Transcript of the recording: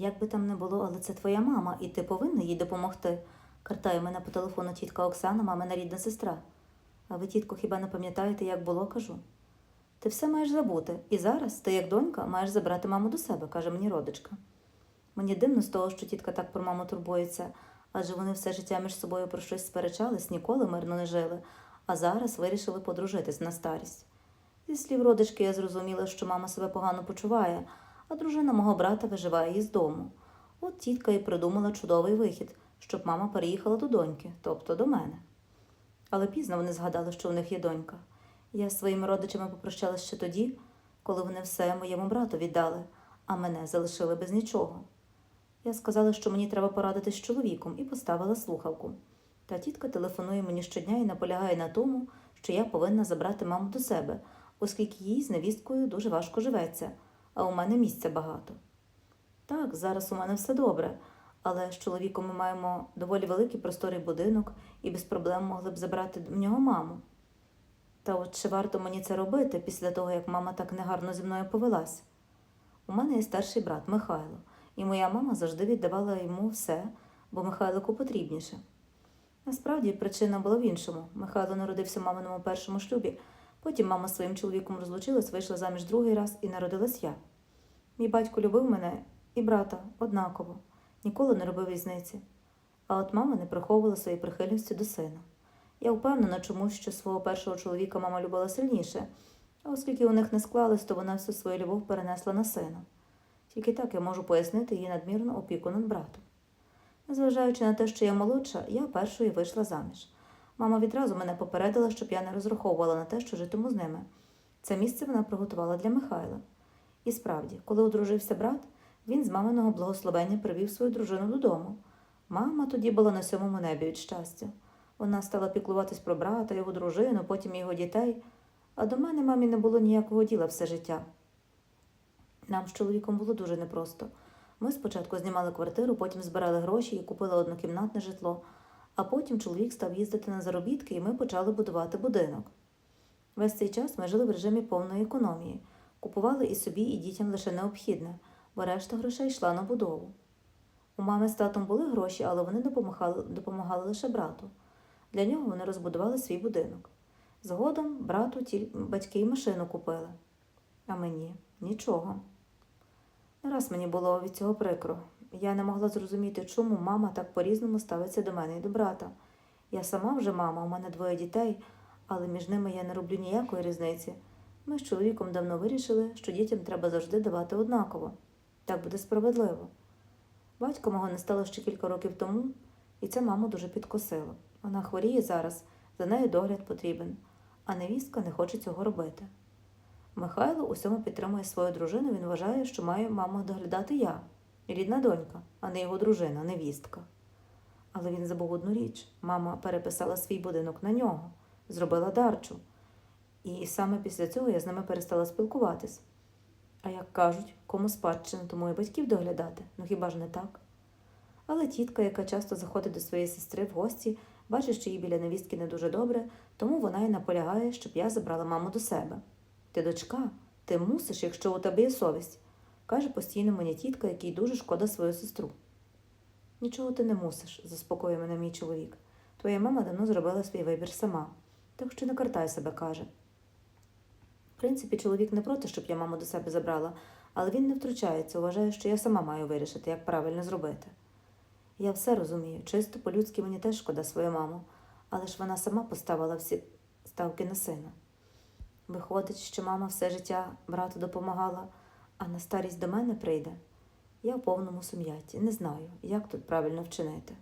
Як би там не було, але це твоя мама, і ти повинна їй допомогти. Картає мене по телефону тітка Оксана, мамина рідна сестра. А ви, тітко, хіба не пам'ятаєте, як було, кажу? Ти все маєш забути, і зараз ти, як донька, маєш забрати маму до себе, каже мені родичка. Мені дивно з того, що тітка так про маму турбується, адже вони все життя між собою про щось сперечались, ніколи мирно не жили, а зараз вирішили подружитись на старість. Зі слів родички я зрозуміла, що мама себе погано почуває, а дружина мого брата виживає її з дому. От тітка і придумала чудовий вихід, щоб мама переїхала до доньки, тобто до мене. Але пізно вони згадали, що у них є донька. Я з своїми родичами попрощалась ще тоді, коли вони все моєму брату віддали, а мене залишили без нічого. Я сказала, що мені треба порадитись з чоловіком, і поставила слухавку. Та тітка телефонує мені щодня і наполягає на тому, що я повинна забрати маму до себе, оскільки їй з невісткою дуже важко живеться, а у мене місця багато. Так, зараз у мене все добре, але з чоловіком ми маємо доволі великий просторий будинок і без проблем могли б забрати в нього маму. Та от чи варто мені це робити після того, як мама так негарно зі мною повелась? У мене є старший брат Михайло, і моя мама завжди віддавала йому все, бо Михайлику потрібніше. Насправді причина була в іншому. Михайло народився в маминому першому шлюбі, потім мама з своїм чоловіком розлучилась, вийшла заміж другий раз і народилась я. Мій батько любив мене і брата однаково, ніколи не робив різниці. А от мама не приховувала своєї прихильності до сина. Я впевнена чомусь, що свого першого чоловіка мама любила сильніше, а оскільки у них не склалось, то вона всю свою любов перенесла на сина. Тільки так я можу пояснити її надмірну опіку над братом. Незважаючи на те, що я молодша, я першою вийшла заміж. Мама відразу мене попередила, щоб я не розраховувала на те, що житиму з ними. Це місце вона приготувала для Михайла. І справді, коли одружився брат, він з маминого благословення привів свою дружину додому. Мама тоді була на сьомому небі від щастя. Вона стала піклуватись про брата, його дружину, потім його дітей, а до мене мамі не було ніякого діла все життя. Нам з чоловіком було дуже непросто. Ми спочатку знімали квартиру, потім збирали гроші і купили однокімнатне житло, а потім чоловік став їздити на заробітки, і ми почали будувати будинок. Весь цей час ми жили в режимі повної економії, купували і собі, і дітям лише необхідне, бо решта грошей йшла на будову. У мами з татом були гроші, але вони допомагали, допомагали лише брату. Для нього вони розбудували свій будинок. Згодом брату батьки й машину купили, а мені нічого. Не раз мені було від цього прикро. Я не могла зрозуміти, чому мама так по-різному ставиться до мене і до брата. Я сама вже мама, у мене двоє дітей, але між ними я не роблю ніякої різниці. Ми з чоловіком давно вирішили, що дітям треба завжди давати однаково. Так буде справедливо. Батько мого не стало ще кілька років тому, і це маму дуже підкосило. Вона хворіє зараз, за нею догляд потрібен, а невістка не хоче цього робити. Михайло усьому підтримує свою дружину, він вважає, що має маму доглядати я, рідна донька, а не його дружина, невістка. Але він забув одну річ мама переписала свій будинок на нього, зробила дарчу. І саме після цього я з ними перестала спілкуватись. А як кажуть, кому спадщина, тому і батьків доглядати, ну хіба ж не так? Але тітка, яка часто заходить до своєї сестри в гості, бачить, що їй біля невістки не дуже добре, тому вона й наполягає, щоб я забрала маму до себе. Ти дочка, ти мусиш, якщо у тебе є совість, каже постійно мені тітка, якій дуже шкода свою сестру. Нічого ти не мусиш, заспокоює мене мій чоловік. Твоя мама давно зробила свій вибір сама, так що не картай себе, каже. В принципі, чоловік не проти, щоб я маму до себе забрала, але він не втручається, вважає, що я сама маю вирішити, як правильно зробити. Я все розумію, чисто по-людськи мені теж шкода свою маму, але ж вона сама поставила всі ставки на сина. Виходить, що мама все життя брату допомагала, а на старість до мене прийде. Я в повному сум'ятті, не знаю, як тут правильно вчинити.